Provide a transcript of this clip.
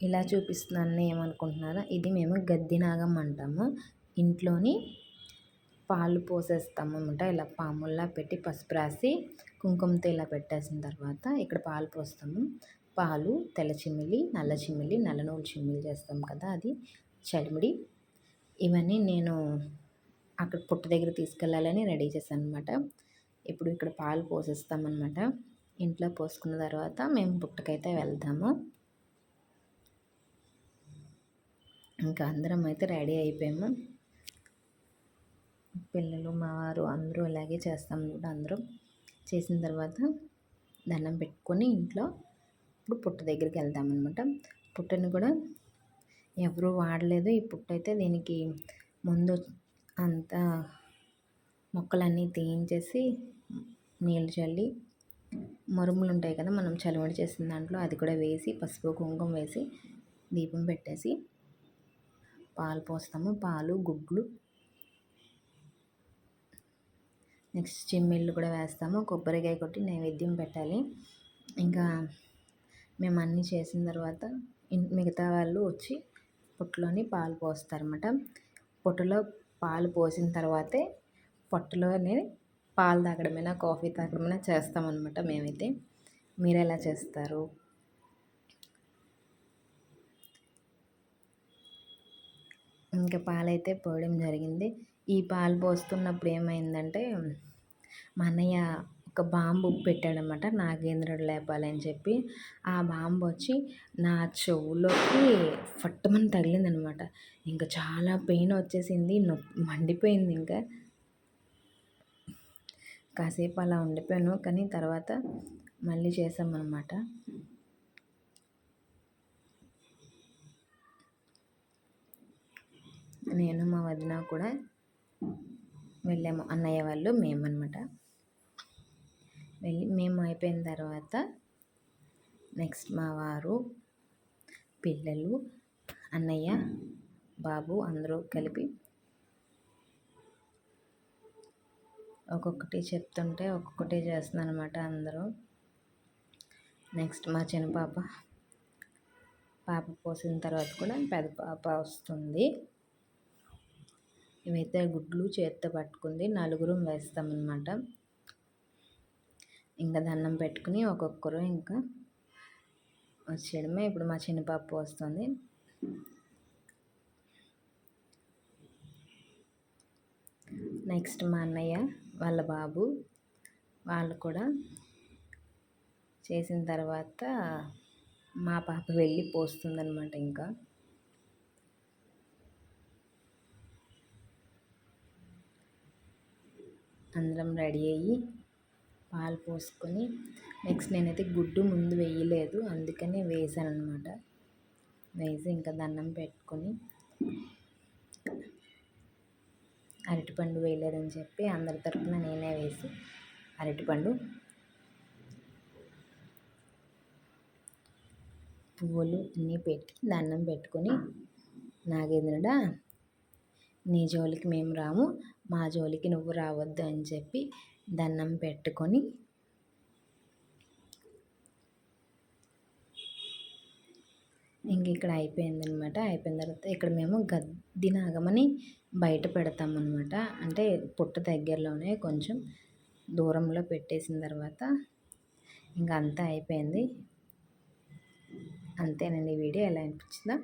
ఇలా చూపిస్తున్నాను ఏమనుకుంటున్నారా ఇది మేము గద్దినాగం అంటాము. ఇంట్లోని పాలు పోసేస్తాము అనమాట ఇలా పాముల్లా పెట్టి పసుపు రాసి కుంకుమతో ఇలా పెట్టేసిన తర్వాత ఇక్కడ పాలు పోస్తాము. పాలు తెల్ల చిమ్మిలి నల్ల చిమ్మిలి నల్ల నూలు చిమ్మిలి చేస్తాం కదా అది. చలిమిడి. ఇవన్నీ నేను అక్కడ పుట్ట దగ్గర తీసుకెళ్ళాలని రెడీ చేశాను అనమాట ఇప్పుడు ఇక్కడ పాలు పోసేస్తామన్నమాట ఇంట్లో పోసుకున్న తర్వాత మేము పుట్టకైతే వెళ్తాము. ఇంకా అందరం అయితే రెడీ అయిపోయాము. పిల్లలు మా వారు అందరూ ఇలాగే చేస్తాం అనమాట అందరూ. చేసిన తర్వాత దండం పెట్టుకొని ఇంట్లో ఇప్పుడు పుట్ట దగ్గరికి వెళ్తామన్నమాట పుట్టని కూడా ఎవరు వాడలేదు. ఈ పుట్ట అయితే దీనికి ముందు అంతా మొక్కలన్నీ తీయించేసి నీళ్ళు చల్లి మరుములు ఉంటాయి కదా మనం చలివడి చేసిన దాంట్లో అది కూడా వేసి పసుపు కుంకుమ వేసి దీపం పెట్టేసి పాలు పోస్తాము. పాలు గుడ్లు. నెక్స్ట్ చిమ్మిళ్ళు కూడా వేస్తాము. కొబ్బరికాయ కొట్టి నైవేద్యం పెట్టాలి. ఇంకా మేము అన్నీ చేసిన తర్వాత మిగతా వాళ్ళు వచ్చి పొట్టులోని పాలు పోస్తారన్నమాట. పొట్టులో పాలు పోసిన తర్వాతే పొట్టలోనే పాలు తాగడమైనా కాఫీ తాగడమైనా చేస్తామన్నమాట మేమైతే. మీరు ఎలా చేస్తారు? ఇంకా పాలైతే పోయడం జరిగింది. ఈ పాలు పోస్తున్నప్పుడు ఏమైందంటే మా అన్నయ్య ఒక బాంబు పెట్టాడనమాట నాగేంద్రుడు లేపాలని చెప్పి. ఆ బాంబు వచ్చి నా చెవులోకి ఫట్టమని తగిలిందనమాట. ఇంకా చాలా పెయిన్ వచ్చేసింది నొప్పి మండిపోయింది ఇంకా. కాసేపు అలా ఉండిపోయాను కానీ తర్వాత మళ్ళీ చేసామన్నమాట నేను మా వదిన కూడా వెళ్ళాము. అన్నయ్య వాళ్ళు మేమన్నమాట వెళ్ళి మేము అయిపోయిన తర్వాత నెక్స్ట్ మా వారు పిల్లలు అన్నయ్య బాబు అందరూ కలిపి ఒక్కొక్కటి చెప్తుంటే ఒక్కొక్కటి చేస్తున్నాను అనమాట అందరూ. నెక్స్ట్ మా చిన్న పాప పాప పోసిన తర్వాత కూడా పెద్ద పాప వస్తుంది. ఇవైతే గుడ్లు చేత్తో పట్టుకుంది నలుగురు వేస్తామన్నమాట ఇంకా దండం పెట్టుకుని ఒక్కొక్కరు ఇంకా వచ్చేయడమే. ఇప్పుడు మా చిన్న పాప వస్తుంది. నెక్స్ట్ మా అన్నయ్య వాళ్ళ బాబు వాళ్ళు కూడా చేసిన తర్వాత మా పాప వెళ్ళి పోస్తుందనమాట ఇంకా. అందరం రెడీ అయ్యి పాలు పోసుకొని నెక్స్ట్ నేనైతే గుడ్డు ముందు వేయలేదు అందుకనే వేసాను అనమాట వేసి ఇంకా దండం పెట్టుకొని అరటిపండు వేయలేదని చెప్పి అందరి తరఫున నేనే వేసి అరటిపండు పువ్వులు అన్నీ పెట్టి దండం పెట్టుకొని నాగేంద్రుడా నీ జోలికి మేము రాము మా జోలికి నువ్వు రావద్దు అని చెప్పి దండం పెట్టుకొని ఇంక ఇక్కడ అయిపోయిందనమాట అయిపోయిన తర్వాత ఇక్కడ మేము గద్ది నాగమని బయట పెడతామన్నమాట. అంటే పుట్ట దగ్గరలోనే కొంచెం దూరంలో పెట్టేసిన తర్వాత ఇంకా అంతా అయిపోయింది. అంతేనండి వీడియో. ఎలా అనిపించిందో